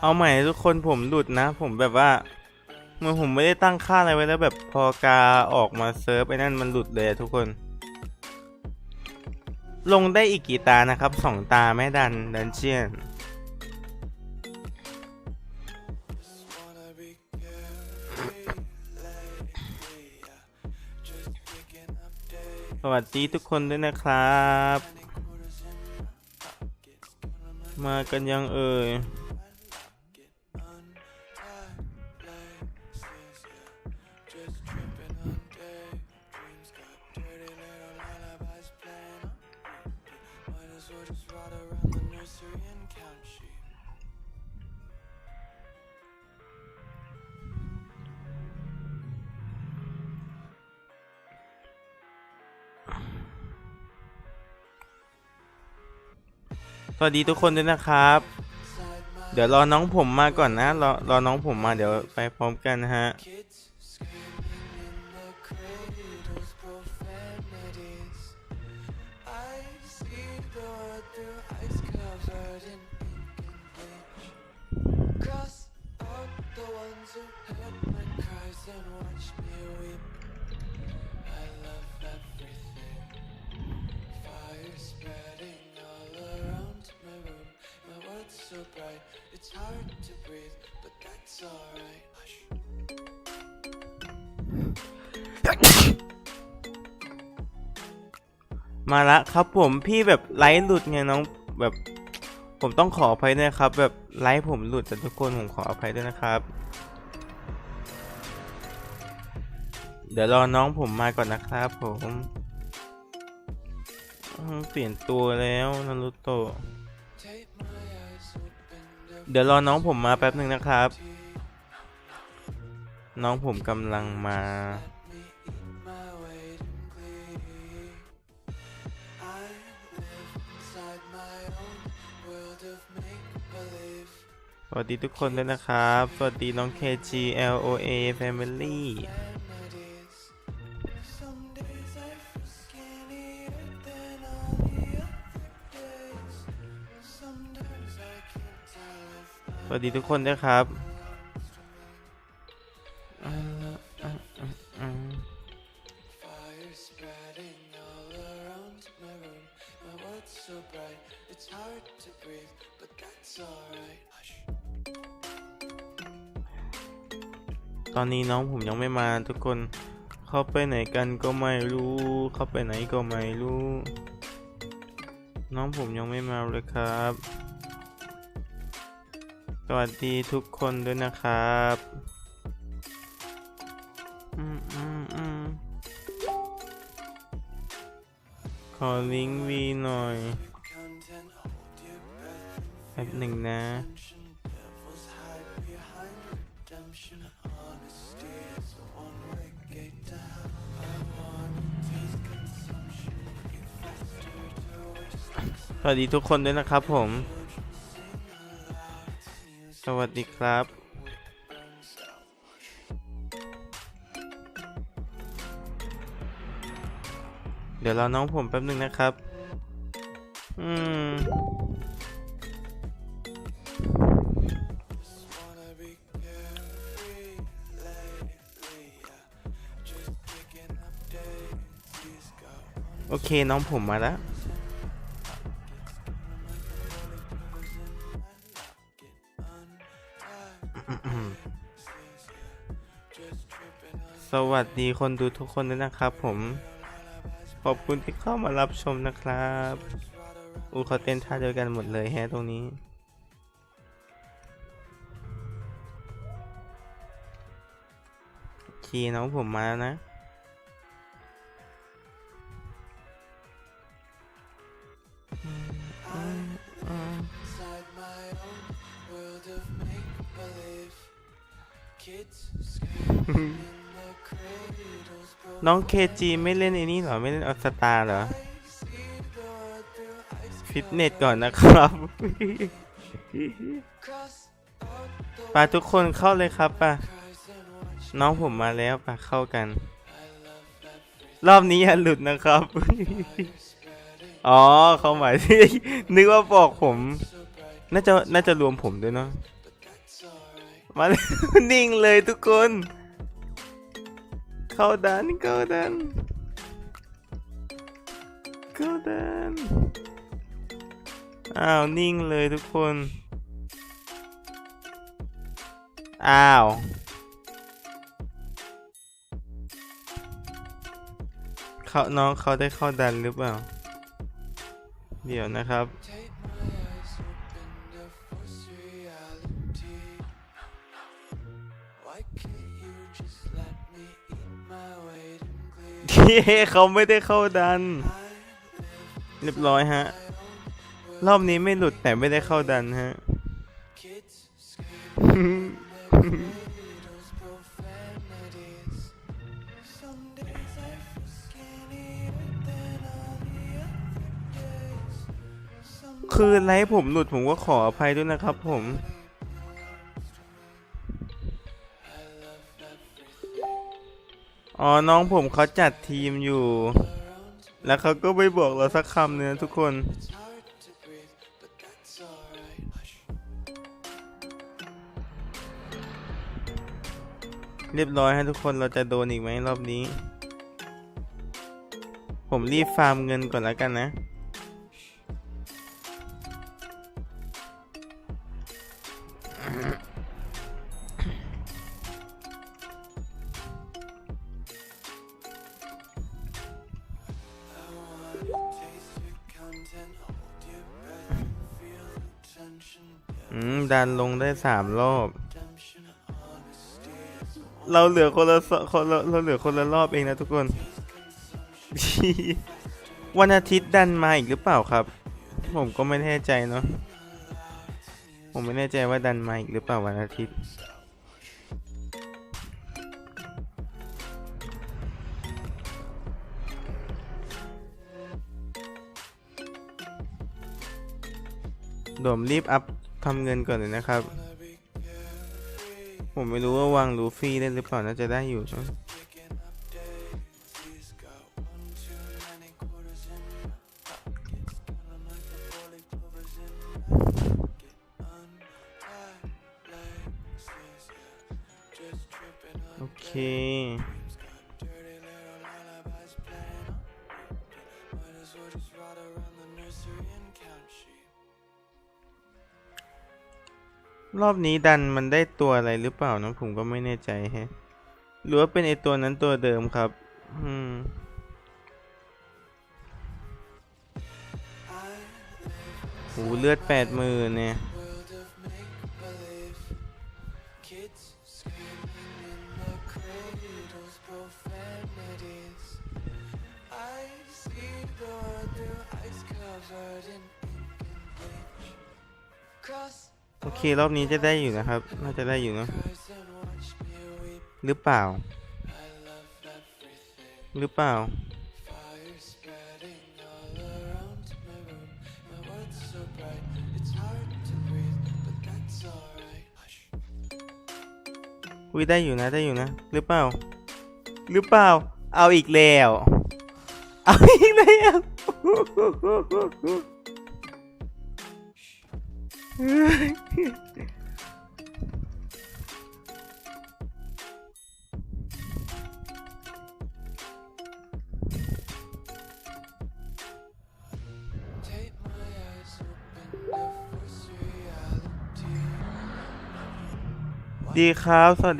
เอาใหม่ทุกคนผมหลุดนะ ผมแบบว่าเมื่อผมไม่ได้ตั้งค่าอะไรไว้แล้วแบบพอกาออกมาเซิร์ฟไอ้นั่นมันหลุดเลยทุกคน ลงได้อีกกี่ตานะครับสองตาแม่ดันดันเจียน วัสดีทุกคนด้วยนะครับ มากันยังเอ่ย สวัสดีทุกคนด้วยนะครับ เดี๋ยวรอน้องผมมาก่อนนะ รอรอน้องผมมาเดี๋ยวไปพร้อมกันนะฮะ มาละครับผมพี่แบบไลฟ์หลุดไงน้องแบบผมต้องขออภัยด้วยครับ แบบไลฟ์ผมหลุดแต่ทุกคนผมขออภัยด้วยนะครับ เดี๋ยวรอน้องผมมาก่อนนะครับผมเปลี่ยนตัวแล้วนารุโตะเดี๋ยวรอน้องผมมาแป๊บหนึ่งนะครับ น้องผมกำลังมา วัสดีทุกคนด้วยนะครับ สวัสดีน้อง KGLOA Family สวัสดีทุกคนด้วยครับสวัส ตอนนี้น้องผมยังไม่มาทุกคน เข้าไปไหนกันก็ไม่รู้ เข้าไปไหนก็ไม่รู้ น้องผมยังไม่มาเลยครับ สวัสดีทุกคนด้วยนะครับอืมอืมอืมขอลิงก์วีหน่อย Content, hold your breath แป๊บหนึ่งนะ วัสดีทุกคนด้วยนะครับผม สวัสดีครับ เดี๋ยวเรอน้องผมแป๊บหนึ่งนะครับ อืม โอเคน้องผมมาแล้ว สวัสดีคนดูทุกคนด้วยนะครับผม ขอบคุณที่เข้ามารับชมนะครับ อูเขาเต้นท่าเดียวกันหมดเลยแฮะตรงนี้ โอเคน้องผมมาแล้วนะ น้องเคจีไม่เล่นไอ้นี่เหรอ ไม่เล่นออสตาเหรอ see the world through ice ฟิตเนสก่อนนะครับ Cross out ปาทุกคนเข้าเลยครับป่ะ น้องผมมาแล้วป่ะ เข้ากัน รอบนี้อย่าหลุดนะครับ อ๋อเขาหมายที่นึกว่าบอกผม น่าจะน่าจะรวมผมด้วยเนาะ มาเลยนิ่งเลยทุกคน เข้าดันเข้าดันเข้าดันอ้าว นิ่งเลยทุกคน อ้าวเขาน้องเขาได้เข้าดันหรือเปล่า เดี๋ยวนะครับ เย้เขาไม่ได้เข้าดัน เรียบร้อยฮะ รอบนี้ไม่หลุดแต่ไม่ได้เข้าดันฮะ คือไลฟ์ผมหลุดผมก็ขออภัยด้วยนะครับผม อ๋อ น้องผมเขาจัดทีมอยู่ แล้วเขาก็ไม่บอกเราสักคำเนี่ยทุกคน เรียบร้อยฮะทุกคนเราจะโดนอีกไหมรอบนี้ ผมรีบฟาร์มเงินก่อนแล้วกันนะ อืม ดันลงได้สามรอบ เราเหลือคนละคนละเราเหลือคนละรอบเองนะทุกคน วันอาทิตย์ดันมาอีกหรือเปล่าครับ ผมก็ไม่แน่ใจเนาะผมไม่แน่ใจว่าดันมาอีกหรือเปล่าวันอาทิตย์ ดมรีบอัพทำเงินก่อนเลยนะครับ ผมไม่รู้ว่าวางลูฟี่ได้หรือเปล่าน่าจะได้อยู่ใช่ไหมโอเค รอบนี้ดันมันได้ตัวอะไรหรือเปล่านะผมก็ไม่แน่ใจแฮะหรือว่าเป็นไอตัวนั้นตัวเดิมครับ อืม I หูเลือดแปดหมื่นเนี่ย โอเค รอบนี้จะได้อยู่นะครับ น่าจะได้อยู่นะ หรือเปล่า หรือเปล่า อุ้ยได้อยู่นะ ได้อยู่นะ หรือเปล่า หรือเปล่า เอาอีกแล้ว เอาอีกแล้ว ดีครับ สวัส